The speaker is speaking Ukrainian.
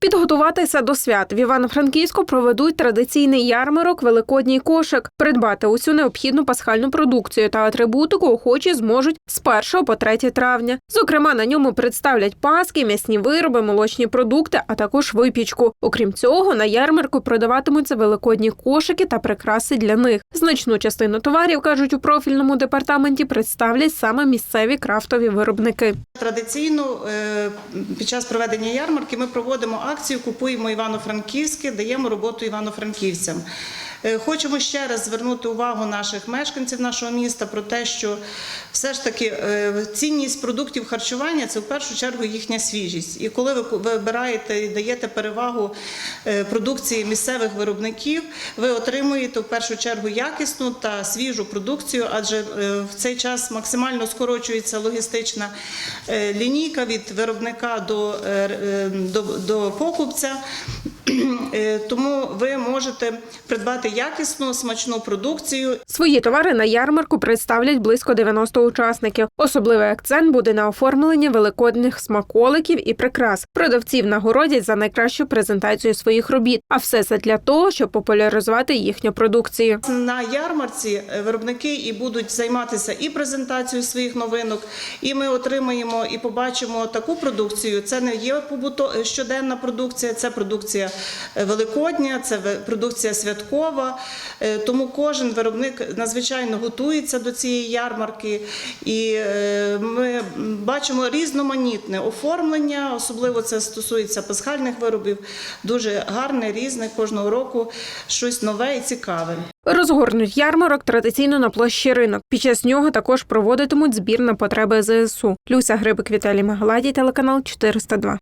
Підготуватися до свят в Івано-Франківську проведуть традиційний ярмарок Великодній кошик. Придбати усю необхідну пасхальну продукцію та атрибутику охочі зможуть з 1 по 3 травня. Зокрема, на ньому представлять паски, м'ясні вироби, молочні продукти, а також випічку. Окрім цього, на ярмарку продаватимуться великодні кошики та прикраси для них. Значну частину товарів кажуть у профільному департаменті представлять саме місцеві крафтові виробники. Традиційно е, під час проведення ярмарки ми проводимо акцію Купуємо Івано-Франківське, даємо роботу івано-франківцям. Е, Хочемо ще раз звернути увагу наших мешканців нашого міста про те, що все ж таки е, цінність продуктів харчування це в першу чергу їхня свіжість. І коли ви вибираєте і даєте перевагу е, продукції місцевих виробників, ви отримуєте в першу чергу якісну та свіжу продукцію, адже в цей час максимально скорочується логістична лінійка від виробника до, до, до покупця. Е, Тому ви можете придбати якісну смачну продукцію Свої товари на ярмарку представлять близько 90 учасників. Особливий акцент буде на оформленні великодних смаколиків і прикрас. Продавців нагородять за найкращу презентацію своїх робіт. А все це для того, щоб популяризувати їхню продукцію. На ярмарці е, виробники і будуть займатися і презентацією своїх новинок, і ми отримаємо і побачимо таку продукцію. Це не є побуто е, щоденна продукція, це продукція великодня, це продукція святкова. Е, Тому кожен виробник надзвичайно готується до цієї ярмарки, і е, ми бачимо різноманітне оформлення, особливо це стосується пасхальних виробів. Дуже гарне, різне кожного року щось нове і цікаве. Розгорнуть ярмарок традиційно на площі ринок. Під час нього також проводитимуть збір на потреби ЗСУ. Люся Грибик Віталій Магаладій, телеканал 402.